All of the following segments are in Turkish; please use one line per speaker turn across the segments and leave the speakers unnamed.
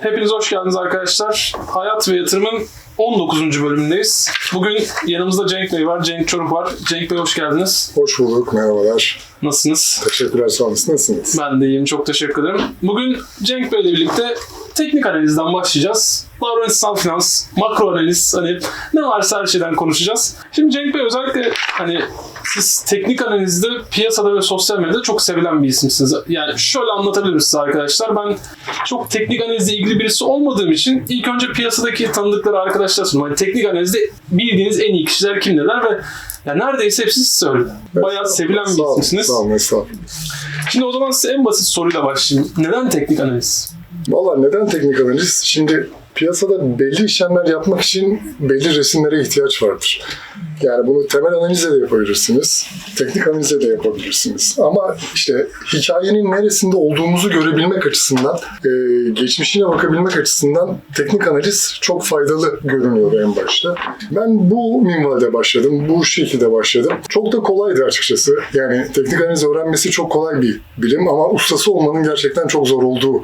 Hepiniz hoş geldiniz arkadaşlar. Hayat ve Yatırım'ın 19. bölümündeyiz. Bugün yanımızda Cenk Bey var, Cenk Çoruk var. Cenk Bey hoş geldiniz.
Hoş bulduk, merhabalar.
Nasılsınız?
Teşekkürler, sağ olasın. Nasılsınız?
Ben de iyiyim, çok teşekkür ederim. Bugün Cenk Bey ile birlikte teknik analizden başlayacağız. Davranışsal finans, makro analiz, hani ne varsa her şeyden konuşacağız. Şimdi Cenk Bey özellikle hani siz teknik analizde piyasada ve sosyal medyada çok sevilen bir isimsiniz. Yani şöyle anlatabilirim size arkadaşlar. Ben çok teknik analizle ilgili birisi olmadığım için ilk önce piyasadaki tanıdıkları arkadaşlar sunuyorum. Hani teknik analizde bildiğiniz en iyi kişiler kimdiler ve ya neredeyse hepsi siz söyledi. Bayağı sevilen bir
Sağ olun,
isimsiniz.
Sağ olun.
Şimdi o zaman size en basit soruyla başlayayım. Neden teknik analiz?
Valla neden teknik analiz? Şimdi piyasada belli işlemler yapmak için belli resimlere ihtiyaç vardır. Yani bunu temel analizle de yapabilirsiniz, teknik analizle de yapabilirsiniz. Ama işte hikayenin neresinde olduğumuzu görebilmek açısından, e, geçmişine bakabilmek açısından teknik analiz çok faydalı görünüyor en başta. Ben bu minvalde başladım, bu şekilde başladım. Çok da kolaydı açıkçası. Yani teknik analiz öğrenmesi çok kolay bir bilim ama ustası olmanın gerçekten çok zor olduğu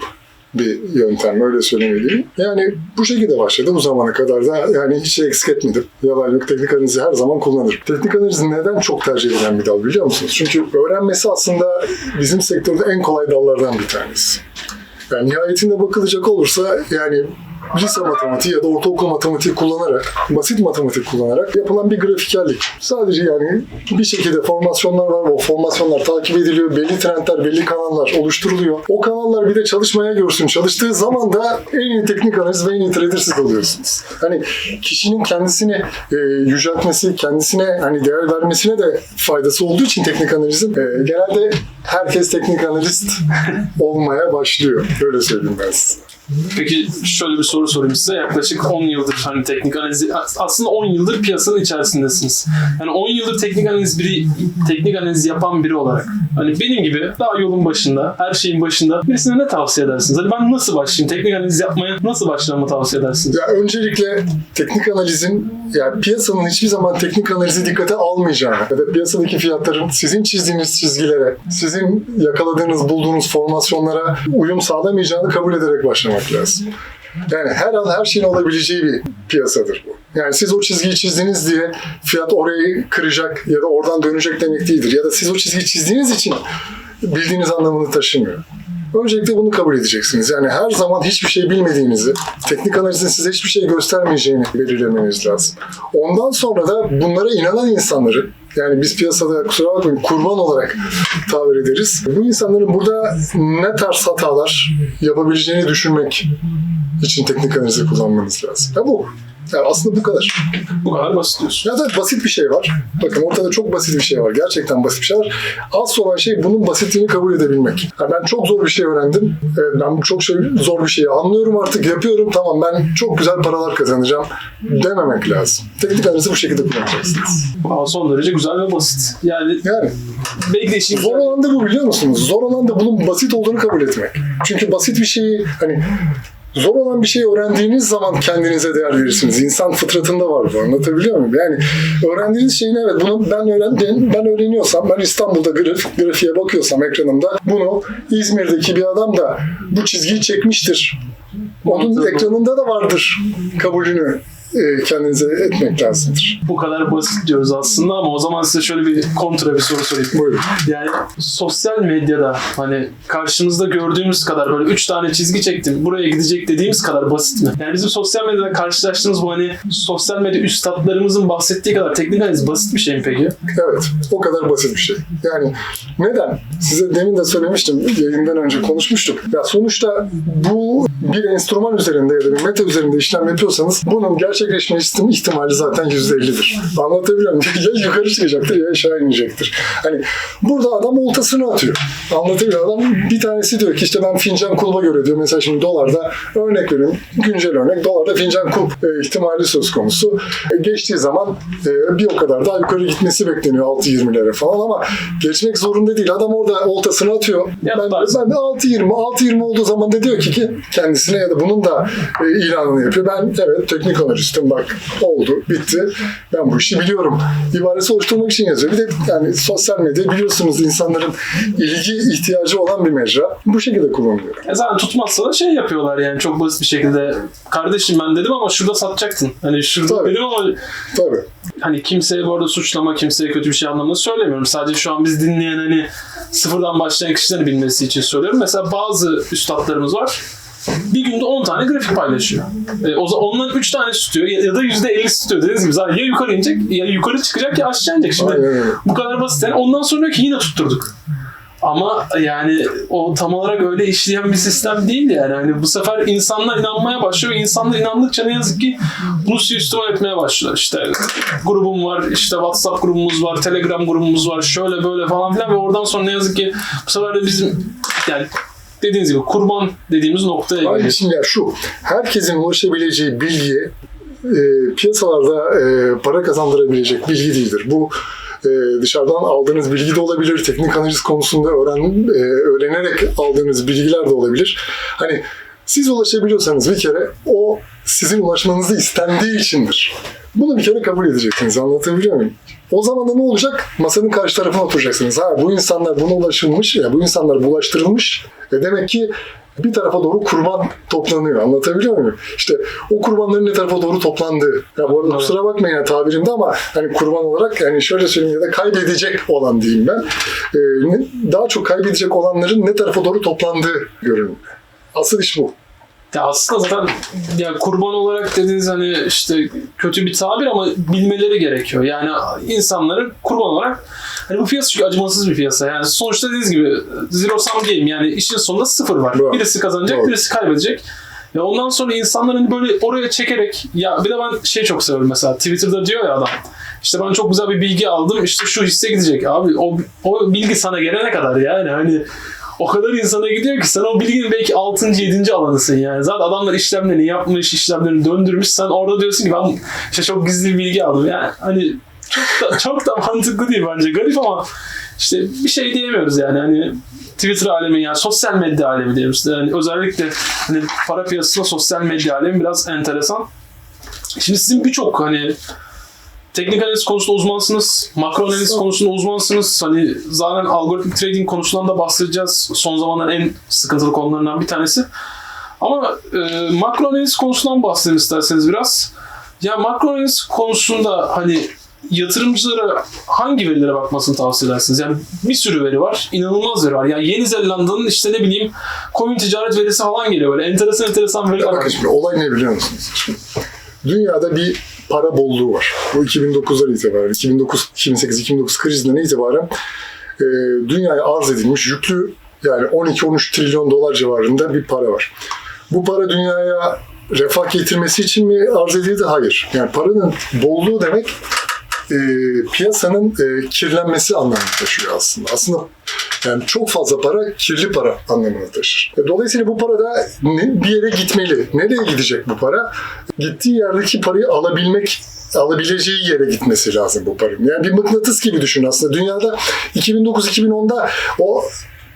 bir yöntem öyle söylemeliyim. Yani bu şekilde başladı bu zamana kadar da yani hiç eksik etmedim. Yalan yok teknik analizi her zaman kullanırım. Teknik analiz neden çok tercih edilen bir dal biliyor musunuz? Çünkü öğrenmesi aslında bizim sektörde en kolay dallardan bir tanesi. Yani nihayetinde bakılacak olursa yani lise matematiği ya da ortaokul matematiği kullanarak, basit matematik kullanarak yapılan bir grafikerlik. Sadece yani bir şekilde formasyonlar var. O formasyonlar takip ediliyor. Belli trendler, belli kanallar oluşturuluyor. O kanallar bir de çalışmaya görsün. Çalıştığı zaman da en iyi teknik analiz ve en iyi trader siz oluyorsunuz. Hani kişinin kendisini e, yüceltmesi, kendisine hani değer vermesine de faydası olduğu için teknik analizin e, genelde herkes teknik analist olmaya başlıyor. Öyle söyleyeyim ben size.
Peki şöyle bir soru sorayım size. Yaklaşık 10 yıldır hani teknik analiz aslında 10 yıldır piyasanın içerisindesiniz. Yani 10 yıldır teknik analiz biri teknik analiz yapan biri olarak hani benim gibi daha yolun başında, her şeyin başında birisine ne tavsiye edersiniz? Hani ben nasıl başlayayım? Teknik analiz yapmaya nasıl başlamamı tavsiye edersiniz?
Ya öncelikle teknik analizin yani piyasanın hiçbir zaman teknik analizi dikkate almayacağını ya da piyasadaki fiyatların sizin çizdiğiniz çizgilere, sizin yakaladığınız, bulduğunuz formasyonlara uyum sağlamayacağını kabul ederek başlamak lazım. Yani her an her şeyin olabileceği bir piyasadır bu. Yani siz o çizgiyi çizdiniz diye fiyat orayı kıracak ya da oradan dönecek demek değildir. Ya da siz o çizgiyi çizdiğiniz için bildiğiniz anlamını taşımıyor. Öncelikle bunu kabul edeceksiniz. Yani her zaman hiçbir şey bilmediğinizi, teknik analizin size hiçbir şey göstermeyeceğini belirlemeniz lazım. Ondan sonra da bunlara inanan insanları, yani biz piyasada kusura bakmayın kurban olarak tabir ederiz. Bu insanların burada ne tarz hatalar yapabileceğini düşünmek için teknik analizi kullanmanız lazım. Ya bu. Yani aslında bu kadar.
Bu kadar basit diyorsun.
Ya da basit bir şey var. Bakın ortada çok basit bir şey var. Gerçekten basit bir şey var. Az olan şey bunun basitliğini kabul edebilmek. Yani ben çok zor bir şey öğrendim. Evet, ben çok şey, zor bir şeyi anlıyorum artık yapıyorum. Tamam ben çok güzel paralar kazanacağım dememek lazım. Teknik analizi bu şekilde kullanacaksınız.
Ama son derece güzel ve basit. Yani
Yani
belki de işin
zor olan da bu biliyor musunuz? Zor olan da bunun basit olduğunu kabul etmek. Çünkü basit bir şeyi hani Zor olan bir şey öğrendiğiniz zaman kendinize değer verirsiniz. İnsan fıtratında var bu. Anlatabiliyor muyum? Yani öğrendiğiniz şeyin evet bunu ben öğrendim, ben öğreniyorsam, ben İstanbul'da graf, grafiğe bakıyorsam ekranımda bunu İzmir'deki bir adam da bu çizgiyi çekmiştir. Onun ekranında da vardır kabulünü kendinize etmek lazımdır.
bu kadar basit diyoruz aslında ama o zaman size şöyle bir kontra bir soru sorayım.
Buyurun.
Yani sosyal medyada hani karşımızda gördüğümüz kadar böyle üç tane çizgi çektim buraya gidecek dediğimiz kadar basit mi? Yani bizim sosyal medyada karşılaştığımız bu hani sosyal medya üstadlarımızın bahsettiği kadar teknik analiz basit bir şey mi peki?
Evet, o kadar basit bir şey. Yani neden? Size demin de söylemiştim, yayından önce konuşmuştuk. Ya sonuçta bu bir enstrüman üzerinde ya da bir meta üzerinde işlem yapıyorsanız bunun gerçekleşme ihtim- ihtimali zaten %50'dir. Anlatabiliyor muyum? Ya yukarı çıkacaktır ya aşağı inecektir. Hani burada adam oltasını atıyor. Anlatabiliyor? Adam bir tanesi diyor ki işte ben fincan kulba göre diyor. Mesela şimdi dolarda örnek veriyorum. Güncel örnek. Dolarda fincan kulp e, ihtimali söz konusu. E, geçtiği zaman e, bir o kadar daha yukarı gitmesi bekleniyor 6.20'lere falan ama geçmek zorunda değil. Adam orada oltasını atıyor. Ben, ben de 6.20 6.20 olduğu zaman da diyor ki, ki kendisine ya da bunun da ilanını yapıyor. Ben evet teknik analiz çalıştım bak oldu bitti ben bu işi biliyorum ibaresi oluşturmak için yazıyor. Bir de yani sosyal medya biliyorsunuz insanların ilgi ihtiyacı olan bir mecra. Bu şekilde kullanılıyor.
E zaten tutmazsa da şey yapıyorlar yani çok basit bir şekilde. Kardeşim ben dedim ama şurada satacaktın. Hani şurada
Tabii.
dedim ama
Tabii.
hani kimseye bu arada suçlama, kimseye kötü bir şey anlamında söylemiyorum. Sadece şu an biz dinleyen hani sıfırdan başlayan kişilerin bilmesi için söylüyorum. Mesela bazı üstadlarımız var. Bir günde 10 tane grafik paylaşıyor. E, o zaman ondan 3 tane tutuyor ya, ya da %50 tutuyor. Dediğiniz gibi zaten ya yukarı inecek ya yukarı çıkacak ya aşağı inecek. Şimdi
Aynen
bu kadar basit. Yani ondan sonra diyor ki yine tutturduk. Ama yani o tam olarak öyle işleyen bir sistem değil yani. Hani bu sefer insanlar inanmaya başlıyor insanlar inandıkça ne yazık ki bunu suistimal etmeye başlıyor. İşte grubum var, işte WhatsApp grubumuz var, Telegram grubumuz var, şöyle böyle falan filan ve oradan sonra ne yazık ki bu sefer de bizim yani dediğiniz gibi kurban dediğimiz noktaya
Aynı için ya şu, herkesin ulaşabileceği bilgi e, piyasalarda e, para kazandırabilecek bilgi değildir. Bu e, dışarıdan aldığınız bilgi de olabilir, teknik analiz konusunda öğren, e, öğrenerek aldığınız bilgiler de olabilir. Hani siz ulaşabiliyorsanız bir kere o sizin ulaşmanızı istendiği içindir. Bunu bir kere kabul edeceksiniz. Anlatabiliyor muyum? O zaman da ne olacak? Masanın karşı tarafına oturacaksınız. Ha bu insanlar buna ulaşılmış ya bu insanlar bulaştırılmış. E demek ki bir tarafa doğru kurban toplanıyor. Anlatabiliyor muyum? İşte o kurbanların ne tarafa doğru toplandığı. Ya bu arada
Evet.
kusura bakmayın ya tabirimde ama hani kurban olarak yani şöyle söyleyeyim ya da kaybedecek olan diyeyim ben. Ee, daha çok kaybedecek olanların ne tarafa doğru toplandığı görünüyor. Asıl iş bu.
Ya aslında zaten ya kurban olarak dediğiniz hani işte kötü bir tabir ama bilmeleri gerekiyor. Yani insanları kurban olarak hani bu piyasa çünkü acımasız bir piyasa. Yani sonuçta dediğiniz gibi zero sum game yani işin sonunda sıfır var.
Doğru.
Birisi kazanacak,
Doğru.
birisi kaybedecek. Ve ondan sonra insanların hani böyle oraya çekerek ya bir de ben şey çok seviyorum mesela Twitter'da diyor ya adam işte ben çok güzel bir bilgi aldım işte şu hisse gidecek abi o, o bilgi sana gelene kadar yani hani o kadar insana gidiyor ki sen o bilginin belki 6. 7. alanısın yani. Zaten adamlar işlemlerini yapmış, işlemlerini döndürmüş. Sen orada diyorsun ki ben işte çok gizli bir bilgi aldım. Yani hani çok da, çok da mantıklı değil bence. Garip ama işte bir şey diyemiyoruz yani. Hani Twitter alemi yani sosyal medya alemi diyoruz. Yani özellikle hani para piyasasında sosyal medya alemi biraz enteresan. Şimdi sizin birçok hani teknik analiz konusunda uzmansınız, makro analiz konusunda uzmansınız. Hani zaten algoritmik trading konusundan da bahsedeceğiz. Son zamanların en sıkıntılı konularından bir tanesi. Ama e, makro analiz konusundan bahsedelim isterseniz biraz. Ya makro analiz konusunda hani yatırımcılara hangi verilere bakmasını tavsiye edersiniz? Yani bir sürü veri var. inanılmaz veri var. Yani Yeni Zelanda'nın işte ne bileyim koyun ticaret verisi falan geliyor. Böyle enteresan enteresan veriler
bakın şimdi olay ne biliyor musunuz? Dünyada bir para bolluğu var. Bu 2009'dan itibaren, 2009, 2008-2009 krizinden itibaren e, dünyaya arz edilmiş yüklü yani 12-13 trilyon dolar civarında bir para var. Bu para dünyaya refah getirmesi için mi arz edildi? Hayır. Yani paranın bolluğu demek e, piyasanın e, kirlenmesi anlamını taşıyor aslında. Aslında yani çok fazla para kirli para anlamını taşır. E, Dolayısıyla bu para da bir yere gitmeli. Nereye gidecek bu para? Gittiği yerdeki parayı alabilmek alabileceği yere gitmesi lazım bu paranın. Yani bir mıknatıs gibi düşün aslında. Dünyada 2009-2010'da o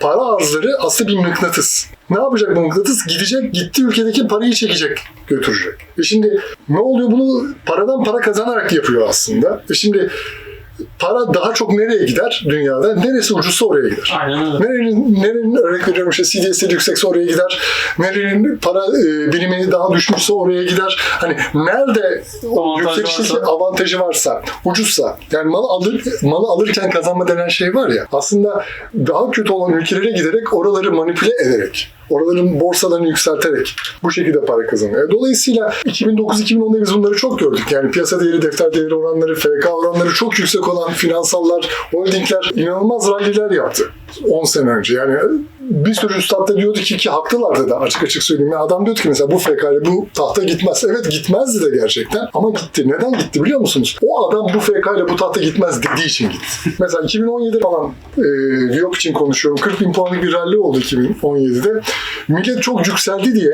para arzları aslında bir mıknatıs. Ne yapacak bu mıknatıs? Gidecek, gitti ülkedeki parayı çekecek, götürecek. E şimdi ne oluyor? Bunu paradan para kazanarak yapıyor aslında. E şimdi para daha çok nereye gider dünyada? Neresi ucuzsa oraya gider.
Aynen öyle.
Nerenin, nerenin örnek veriyorum işte CDS'i yüksekse oraya gider. Nerenin para e, birimi daha düşmüşse oraya gider. Hani nerede o
Avantajı
yükselişi
varsa.
avantajı varsa, ucuzsa yani malı alır malı alırken kazanma denen şey var ya. Aslında daha kötü olan ülkelere giderek oraları manipüle ederek Oraların borsalarını yükselterek bu şekilde para kazanıyor. E, Dolayısıyla 2009-2010'da biz bunları çok gördük. Yani piyasa değeri, defter değeri oranları, FK oranları çok yüksek olan finansallar, holdingler inanılmaz ralliler yaptı 10 sene önce. Yani bir sürü üstad da diyordu ki ki haklılardı da açık açık söyleyeyim. Yani adam diyordu ki mesela bu ile bu tahta gitmez. Evet gitmezdi de gerçekten ama gitti. Neden gitti biliyor musunuz? O adam bu ile bu tahta gitmez dediği için gitti. mesela 2017 falan e, Viyop için konuşuyorum. 40 bin puanlık bir rally oldu 2017'de. Millet çok yükseldi diye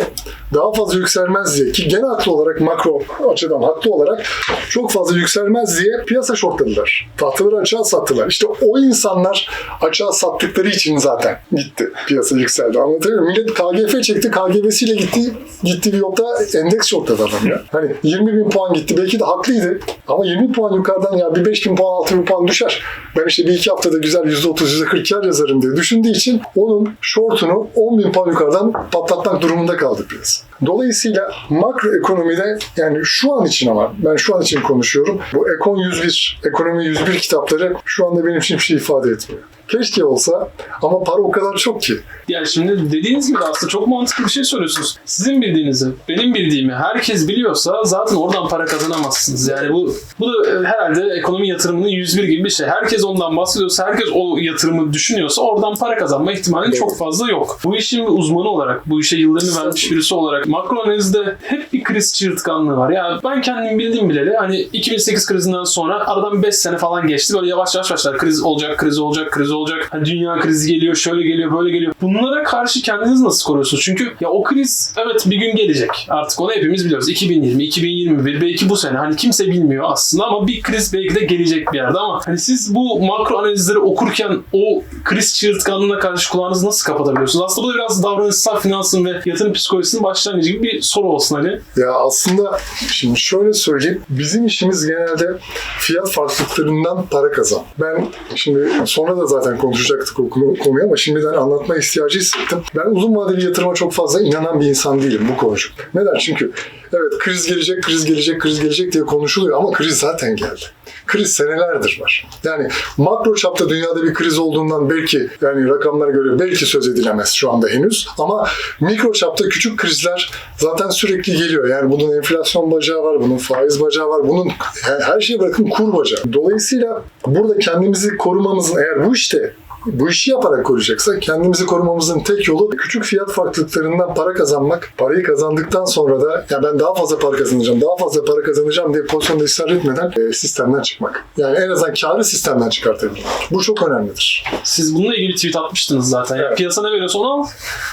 daha fazla yükselmez diye ki gene haklı olarak makro açıdan haklı olarak çok fazla yükselmez diye piyasa şortladılar. Tahtaları açığa sattılar. İşte o insanlar açığa sattıkları için zaten gitti. Piyasa yükseldi. Anlatabiliyor muyum? Millet KGF çekti. KGV'siyle gitti. Gitti bir yolda endeks shortladı adam ya. Hani 20 bin puan gitti. Belki de haklıydı. Ama 20 puan yukarıdan ya bir 5 bin puan 6 bin puan düşer. Ben işte bir iki haftada güzel %30 %40 kar yazarım diye düşündüğü için onun shortunu 10 bin puan yukarıdan patlatmak durumunda kaldı piyasa. Dolayısıyla makro ekonomide yani şu an için ama ben şu an için konuşuyorum. Bu Ekon 101, Ekonomi 101 kitapları şu anda benim için bir şey ifade etmiyor. Keşke olsa ama para o kadar çok ki.
Yani şimdi dediğiniz gibi aslında çok mantıklı bir şey söylüyorsunuz. Sizin bildiğinizi, benim bildiğimi herkes biliyorsa zaten oradan para kazanamazsınız. Yani bu bu da e, herhalde ekonomi yatırımının 101 gibi bir şey. Herkes ondan bahsediyorsa, herkes o yatırımı düşünüyorsa oradan para kazanma ihtimali
Evet.
çok fazla yok. Bu işin bir uzmanı olarak, bu işe yıllarını vermiş birisi olarak makro analizde hep bir kriz çığırtkanlığı var. Ya ben kendim bildiğim bileli hani 2008 krizinden sonra aradan 5 sene falan geçti. Böyle yavaş yavaş başlar. Kriz olacak, kriz olacak, kriz olacak. Hani dünya krizi geliyor, şöyle geliyor, böyle geliyor. Bunlara karşı kendinizi nasıl koruyorsunuz? Çünkü ya o kriz evet bir gün gelecek. Artık onu hepimiz biliyoruz. 2020, 2021 belki bu sene. Hani kimse bilmiyor aslında ama bir kriz belki de gelecek bir yerde ama hani siz bu makro analizleri okurken o kriz çığırtkanlığına karşı kulağınızı nasıl kapatabiliyorsunuz? Aslında bu da biraz davranışsal finansın ve yatırım psikolojisinin başlangıcı gibi bir soru olsun hani.
Ya aslında şimdi şöyle söyleyeyim. Bizim işimiz genelde fiyat farklılıklarından para kazan. Ben şimdi sonra da zaten konuşacaktık o konu- konuyu ama şimdiden anlatma ihtiyacı hissettim. Ben uzun vadeli yatırıma çok fazla inanan bir insan değilim bu konucu. Neden? Çünkü evet kriz gelecek, kriz gelecek, kriz gelecek diye konuşuluyor ama kriz zaten geldi. Kriz senelerdir var. Yani makro çapta dünyada bir kriz olduğundan belki yani rakamlara göre belki söz edilemez şu anda henüz ama mikro çapta küçük krizler zaten sürekli geliyor. Yani bunun enflasyon bacağı var, bunun faiz bacağı var, bunun her her şeye bırakın kur bacağı. Dolayısıyla burada kendimizi korumamızın eğer bu işte bu işi yaparak koruyacaksak kendimizi korumamızın tek yolu küçük fiyat farklılıklarından para kazanmak. Parayı kazandıktan sonra da ya ben daha fazla para kazanacağım, daha fazla para kazanacağım diye pozisyonda ısrar etmeden e, sistemden çıkmak. Yani en azından karı sistemden çıkartabilmek. Bu çok önemlidir.
Siz bununla ilgili tweet atmıştınız zaten. Ya
Evet.
piyasa ne veriyorsa onu al.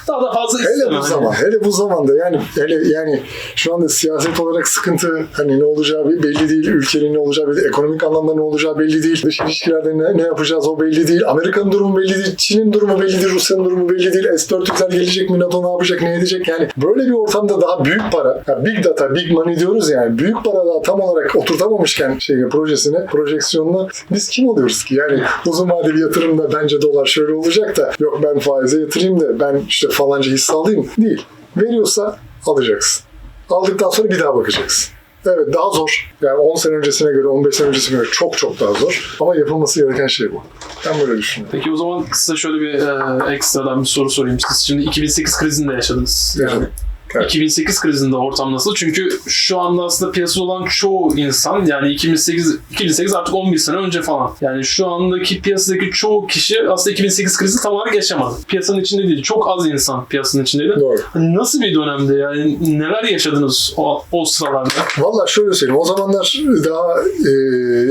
Daha da fazla
Hele
isteme.
bu
Hani.
zaman, hele bu zamanda yani hele yani şu anda siyaset olarak sıkıntı hani ne olacağı belli değil, ülkenin ne olacağı belli değil, ekonomik anlamda ne olacağı belli değil, dış ilişkilerde ne, ne yapacağız o belli değil, Amerika'nın durumu belli değil, Çin'in durumu belli değil, Rusya'nın durumu belli değil, S-400'ler gelecek mi, NATO ne yapacak, ne edecek yani böyle bir ortamda daha büyük para, ya big data, big money diyoruz yani büyük para daha tam olarak oturtamamışken şeyi projesine, projeksiyonuna biz kim oluyoruz ki? Yani uzun vadeli yatırımda bence dolar şöyle olacak da yok ben faize yatırayım da ben işte falanca hisse alayım değil. Veriyorsa alacaksın. Aldıktan sonra bir daha bakacaksın. Evet daha zor. Yani 10 sene öncesine göre, 15 sene öncesine göre çok çok daha zor. Ama yapılması gereken şey bu. Ben böyle düşünüyorum.
Peki o zaman size şöyle bir e, ekstradan bir soru sorayım. Siz şimdi 2008 krizinde yaşadınız. Yani
Yaşadım. Evet.
2008 krizinde ortam nasıl? Çünkü şu anda aslında piyasada olan çoğu insan yani 2008 2008 artık 11 sene önce falan. Yani şu andaki piyasadaki çoğu kişi aslında 2008 krizini tam olarak yaşamadı. Piyasanın içinde değil. Çok az insan piyasanın içindeydi.
Doğru.
Nasıl bir dönemdi yani? Neler yaşadınız o, o sıralarda?
Valla şöyle söyleyeyim. O zamanlar daha e,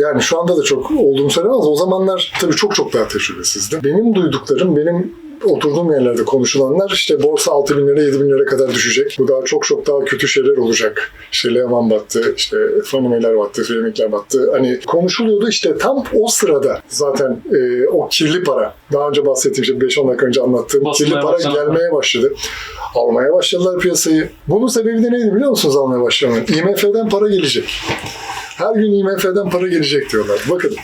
yani şu anda da çok olduğunu söylemez. O zamanlar tabii çok çok daha tecrübesizdim. Benim duyduklarım, benim oturduğum yerlerde konuşulanlar işte borsa 6 bin lira 7 bin lira kadar düşecek. Bu daha çok çok daha kötü şeyler olacak. İşte Lehman battı, işte Fanimeler battı, Fremikler battı. Hani konuşuluyordu işte tam o sırada zaten e, o kirli para. Daha önce bahsettiğim işte 5-10 dakika önce anlattığım
Basmaya
kirli para
başladı.
gelmeye başladı. Almaya başladılar piyasayı. Bunun sebebi de neydi biliyor musunuz almaya başlamanın? IMF'den para gelecek. Her gün IMF'den para gelecek diyorlar. Bakın.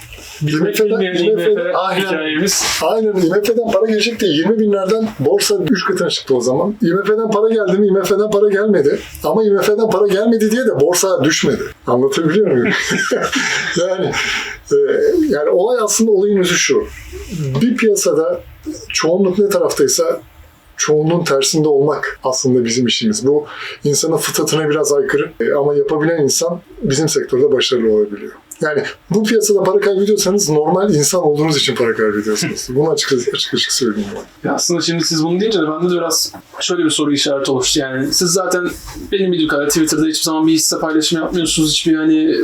IMF'den, IMF'den,
hikayemiz.
aynen IMF'den para gelecek diye 20 binlerden borsa 3 katına çıktı o zaman. IMF'den para geldi mi? IMF'den para gelmedi. Ama IMF'den para gelmedi diye de borsa düşmedi. Anlatabiliyor muyum? yani e, yani olay aslında olayın özü şu. Bir piyasada çoğunluk ne taraftaysa çoğunluğun tersinde olmak aslında bizim işimiz. Bu insanın fıtratına biraz aykırı E, ama yapabilen insan bizim sektörde başarılı olabiliyor. Yani bu piyasada para kaybediyorsanız normal insan olduğunuz için para kaybediyorsunuz. Bunu açık açık, açık söyleyeyim. Yani.
Ya aslında şimdi siz bunu deyince de bende de biraz şöyle bir soru işareti oluştu. Yani siz zaten benim bildiğim kadar Twitter'da hiçbir zaman bir hisse paylaşımı yapmıyorsunuz. Hiçbir hani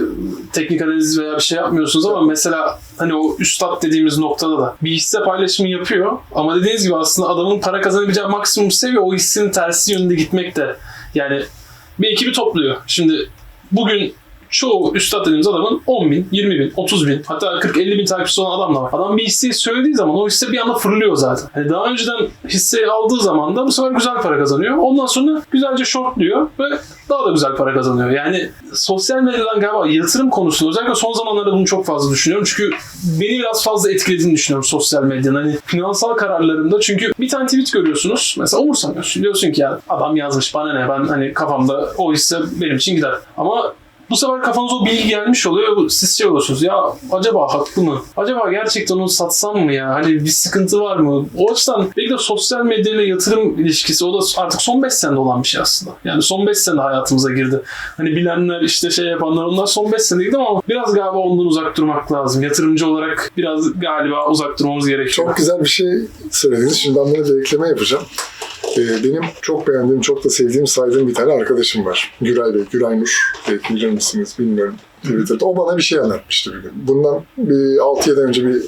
teknik analiz veya bir şey yapmıyorsunuz ama mesela hani o üstad dediğimiz noktada da bir hisse paylaşımı yapıyor ama dediğiniz gibi aslında adamın para kazanabileceği maksimum seviye o hissenin tersi yönünde gitmek de yani bir ekibi topluyor. Şimdi bugün çoğu üstad dediğimiz adamın 10 bin, 20 bin, 30 bin hatta 40-50 bin takipçisi olan adam da var. Adam bir hisseyi söylediği zaman o hisse bir anda fırlıyor zaten. Hani daha önceden hisseyi aldığı zaman da bu sefer güzel para kazanıyor. Ondan sonra güzelce shortluyor ve daha da güzel para kazanıyor. Yani sosyal medyadan galiba yatırım konusunda özellikle son zamanlarda bunu çok fazla düşünüyorum. Çünkü beni biraz fazla etkilediğini düşünüyorum sosyal medyanın. Hani finansal kararlarımda çünkü bir tane tweet görüyorsunuz. Mesela umursamıyorsun. Diyorsun ki ya adam yazmış bana ne ben hani kafamda o hisse benim için gider. Ama bu sefer kafanıza o bilgi gelmiş oluyor. Siz şey oluyorsunuz. Ya acaba haklı mı? Acaba gerçekten onu satsam mı ya? Hani bir sıkıntı var mı? O açıdan belki de sosyal medyayla yatırım ilişkisi o da artık son 5 senede olan bir şey aslında. Yani son 5 senede hayatımıza girdi. Hani bilenler işte şey yapanlar onlar son 5 senede girdi ama biraz galiba ondan uzak durmak lazım. Yatırımcı olarak biraz galiba uzak durmamız gerekiyor.
Çok güzel bir şey söylediniz. Şimdi ben buna bir ekleme yapacağım. Ee, benim çok beğendiğim, çok da sevdiğim, saydığım bir tane arkadaşım var. Güray Bey, Güray Nur. Belki bilir misiniz bilmiyorum. Twitter'da. O bana bir şey anlatmıştı bir gün. Bundan bir 6-7 ay önce bir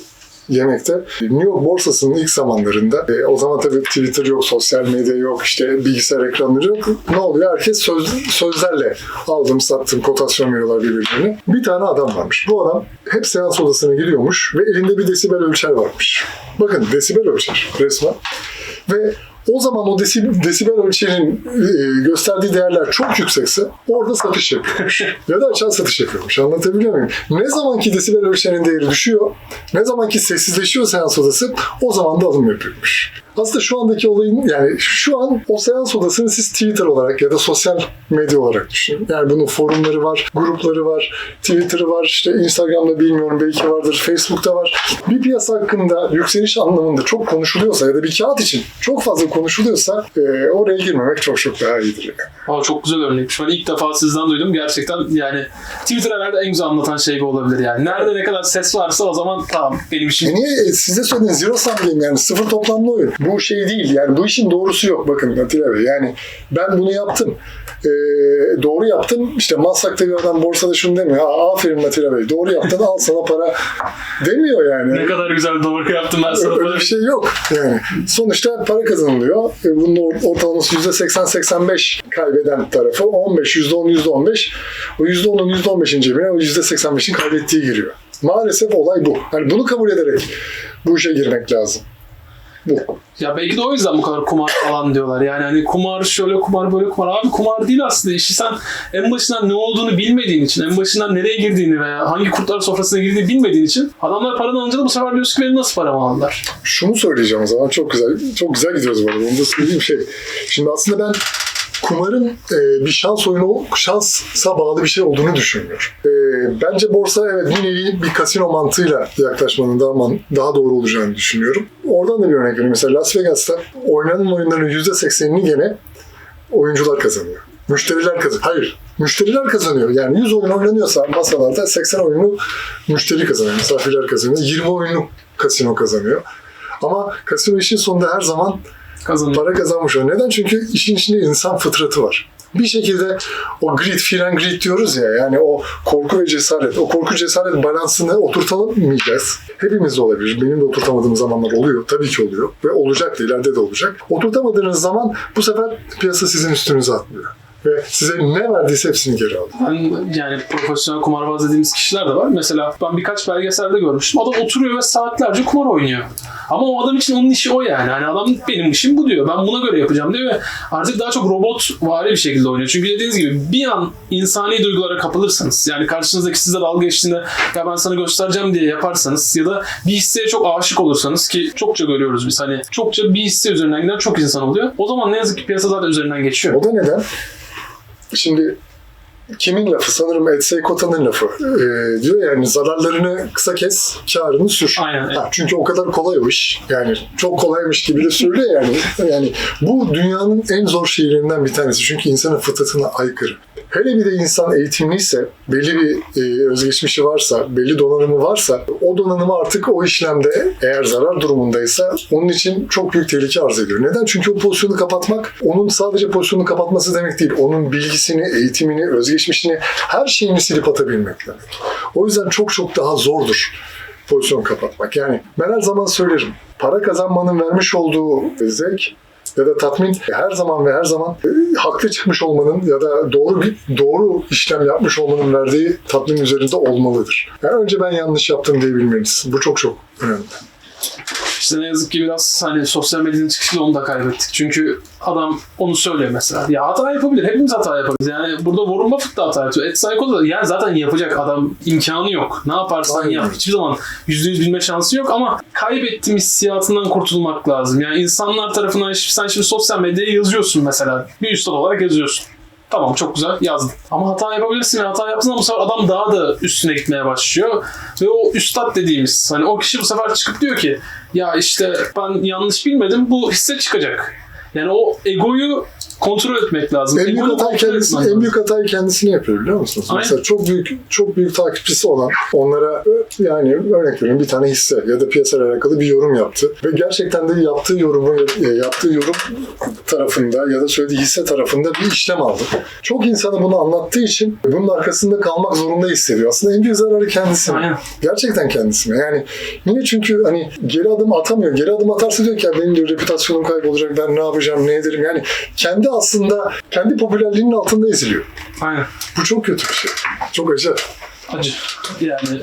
yemekte New York borsasının ilk zamanlarında e, o zaman tabii Twitter yok, sosyal medya yok, işte bilgisayar ekranları yok. Ne oluyor? Herkes söz, sözlerle aldım, sattım, kotasyon veriyorlar birbirlerine. Bir tane adam varmış. Bu adam hep seans odasına giriyormuş ve elinde bir desibel ölçer varmış. Bakın desibel ölçer resmen. Ve o zaman o desi- desibel ölçerin e, gösterdiği değerler çok yüksekse orada satış yapıyormuş. ya da aşağı satış yapıyormuş. Anlatabiliyor muyum? Ne zaman ki desibel ölçerin değeri düşüyor, ne zaman ki sessizleşiyor seans odası o zaman da alım yapıyormuş. Aslında şu andaki olayın yani şu an o seans odasını siz Twitter olarak ya da sosyal medya olarak düşünün. Yani bunun forumları var, grupları var, Twitter'ı var, işte Instagram'da bilmiyorum belki vardır, Facebook'ta var. Bir piyasa hakkında yükseliş anlamında çok konuşuluyorsa ya da bir kağıt için çok fazla konuşuluyorsa e, oraya girmemek çok çok daha iyidir. Yani.
Aa, çok güzel örnekmiş. Ben ilk defa sizden duydum. Gerçekten yani Twitter herhalde en güzel anlatan şey bu olabilir yani. Nerede ne kadar ses varsa o zaman tamam benim işim.
E niye e, size söyledim zero sum game yani sıfır toplamlı oyun. Bu şey değil yani bu işin doğrusu yok bakın Atilla Bey. Yani ben bunu yaptım. Ee, doğru yaptım. İşte Maslak'ta bir adam borsada şunu demiyor. Aa, aferin Atilla Bey. Doğru yaptın al sana para demiyor yani.
Ne kadar güzel doğru yaptım ben sana.
Öyle bir şey yok. Yani sonuçta para kazanılıyor. E, Bunun or- ortalaması %80-85 kaybeden tarafı 15, %10, %15. O %10'un %15'in cebine o %85'in kaybettiği giriyor. Maalesef olay bu. Yani bunu kabul ederek bu işe girmek lazım.
Ya belki de o yüzden bu kadar kumar falan diyorlar. Yani hani kumar şöyle kumar böyle kumar. Abi kumar değil aslında. İşi sen en başından ne olduğunu bilmediğin için, en başından nereye girdiğini veya hangi kurtlar sofrasına girdiğini bilmediğin için adamlar paranı alınca da bu sefer diyorsun ki benim nasıl paramı aldılar?
Şunu söyleyeceğim o zaman. Çok güzel. Çok güzel gidiyoruz bu arada. Onu da söyleyeyim şey. Şimdi aslında ben kumarın e, bir şans oyunu, şansa bağlı bir şey olduğunu düşünmüyorum. E, bence borsa evet bir nevi bir kasino mantığıyla yaklaşmanın daha, daha doğru olacağını düşünüyorum. Oradan da bir örnek vereyim. Mesela Las Vegas'ta oynanan oyunların %80'ini gene oyuncular kazanıyor. Müşteriler kazanıyor. Hayır. Müşteriler kazanıyor. Yani 100 oyun oynanıyorsa masalarda 80 oyunu müşteri kazanıyor. Misafirler kazanıyor. 20 oyunu kasino kazanıyor. Ama kasino işin sonunda her zaman
Kazanıyor.
para kazanmış oluyor. Neden? Çünkü işin içinde insan fıtratı var. Bir şekilde o grit, and greed diyoruz ya yani o korku ve cesaret, o korku cesaret balansını oturtamayacağız. Hepimizde olabilir. Benim de oturtamadığım zamanlar oluyor. Tabii ki oluyor. Ve olacak da ileride de olacak. Oturtamadığınız zaman bu sefer piyasa sizin üstünüze atlıyor. Ve size ne verdiyse hepsini geri alıyor.
Ben yani profesyonel kumarbaz dediğimiz kişiler de var. Mesela ben birkaç belgeselde görmüştüm. Adam oturuyor ve saatlerce kumar oynuyor. Ama o adam için onun işi o yani. Hani adam benim işim bu diyor. Ben buna göre yapacağım diyor ve artık daha çok robot vari bir şekilde oynuyor. Çünkü dediğiniz gibi bir an insani duygulara kapılırsanız yani karşınızdaki size dalga geçtiğinde ya ben sana göstereceğim diye yaparsanız ya da bir hisseye çok aşık olursanız ki çokça görüyoruz biz hani çokça bir hisse üzerinden giden çok insan oluyor. O zaman ne yazık ki piyasa zaten üzerinden geçiyor.
O da neden? Şimdi kimin lafı? Sanırım Etsy Kota'nın lafı. Ee, diyor yani zararlarını kısa kes, karını sür.
Aynen.
Ha, çünkü o kadar kolay o iş. Yani çok kolaymış gibi de söylüyor yani. Yani bu dünyanın en zor şeylerinden bir tanesi. Çünkü insanın fıtratına aykırı. Hele bir de insan eğitimliyse, belli bir e, özgeçmişi varsa, belli donanımı varsa, o donanımı artık o işlemde eğer zarar durumundaysa onun için çok büyük tehlike arz ediyor. Neden? Çünkü o pozisyonu kapatmak, onun sadece pozisyonu kapatması demek değil. Onun bilgisini, eğitimini, özgeçmişini, her şeyini silip atabilmek demek. O yüzden çok çok daha zordur pozisyon kapatmak. Yani ben her zaman söylerim. Para kazanmanın vermiş olduğu zevk ya da tatmin her zaman ve her zaman e, haklı çıkmış olmanın ya da doğru bir doğru işlem yapmış olmanın verdiği tatmin üzerinde olmalıdır. Yani önce ben yanlış yaptım diyebilmeniz. Bu çok çok önemli.
İşte ne yazık ki biraz hani sosyal medyanın çıkışıyla onu da kaybettik. Çünkü adam onu söylüyor mesela. Ya hata yapabilir. Hepimiz hata yaparız. Yani burada Warren Buffett da hata yapıyor. Ed Psycho da yani zaten yapacak adam imkanı yok. Ne yaparsan
Aynen.
yap. Hiçbir zaman %100 bilme şansı yok ama kaybettiğim hissiyatından kurtulmak lazım. Yani insanlar tarafından sen şimdi sosyal medyaya yazıyorsun mesela. Bir üstad olarak yazıyorsun. Tamam çok güzel yazdın. Ama hata yapabilirsin hata yaptığın zaman bu sefer adam daha da üstüne gitmeye başlıyor. Ve o üstad dediğimiz hani o kişi bu sefer çıkıp diyor ki ya işte ben yanlış bilmedim bu hisse çıkacak. Yani o egoyu kontrol etmek lazım.
En büyük hatayı kendisi, en büyük hatayı kendisini yapıyor biliyor musunuz?
Aynen.
Mesela çok büyük çok büyük takipçisi olan onlara yani örnek veriyorum bir tane hisse ya da piyasayla alakalı bir yorum yaptı ve gerçekten de yaptığı yorumu e, yaptığı yorum tarafında ya da söylediği hisse tarafında bir işlem aldı. Çok insana bunu anlattığı için bunun arkasında kalmak zorunda hissediyor. Aslında en büyük zararı kendisine.
Aynen.
Gerçekten kendisine. Yani niye? Çünkü hani geri adım atamıyor. Geri adım atarsa diyor ki "Ya benim diyor reputasyonum kaybolacak. Ben ne yapacağım, ne ederim? Yani kendi aslında kendi popülerliğinin altında eziliyor.
Aynen.
Bu çok kötü bir şey. Çok acı.
Acı. Yani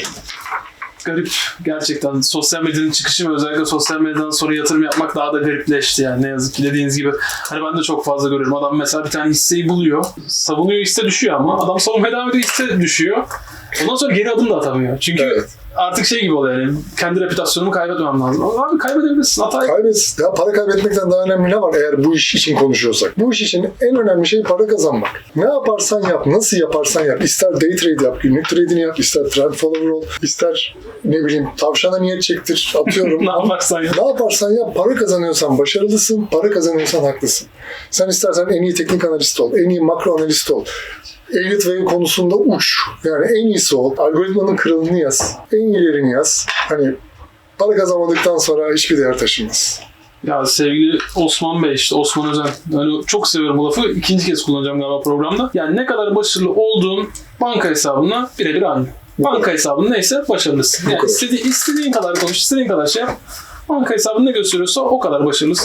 garip gerçekten sosyal medyanın çıkışı ve özellikle sosyal medyadan sonra yatırım yapmak daha da garipleşti yani ne yazık ki dediğiniz gibi. Hani ben de çok fazla görüyorum. Adam mesela bir tane hisseyi buluyor. Savunuyor hisse düşüyor ama adam savunmaya devam ediyor hisse düşüyor. Ondan sonra geri adım da atamıyor. Çünkü
Evet.
Artık şey gibi oluyor yani kendi repütasyonumu kaybetmem lazım. Abi kaybedebilirsin. Hata
Kaybet, ya para kaybetmekten daha önemli ne var eğer bu iş için konuşuyorsak? Bu iş için en önemli şey para kazanmak. Ne yaparsan yap, nasıl yaparsan yap. İster day trade yap, günlük trade'ini yap, ister trend follower ol, ister ne bileyim tavşana niyet çektir, atıyorum.
ne yaparsan yap.
Ne yaparsan yap, para kazanıyorsan başarılısın, para kazanıyorsan haklısın. Sen istersen en iyi teknik analist ol, en iyi makro analist ol. Elliott Wave konusunda uç. Yani en iyisi ol. Algoritmanın kralını yaz. En iyilerini yaz. Hani para kazanmadıktan sonra hiçbir değer taşımaz.
Ya sevgili Osman Bey işte Osman Özen. Yani çok seviyorum bu lafı. İkinci kez kullanacağım galiba programda. Yani ne kadar başarılı olduğun banka hesabına birebir aynı. Banka hesabın neyse başarılısın. Yani istediğin, istediğin kadar konuş, istediğin kadar şey yap. Banka hesabın ne gösteriyorsa o kadar başarılısın.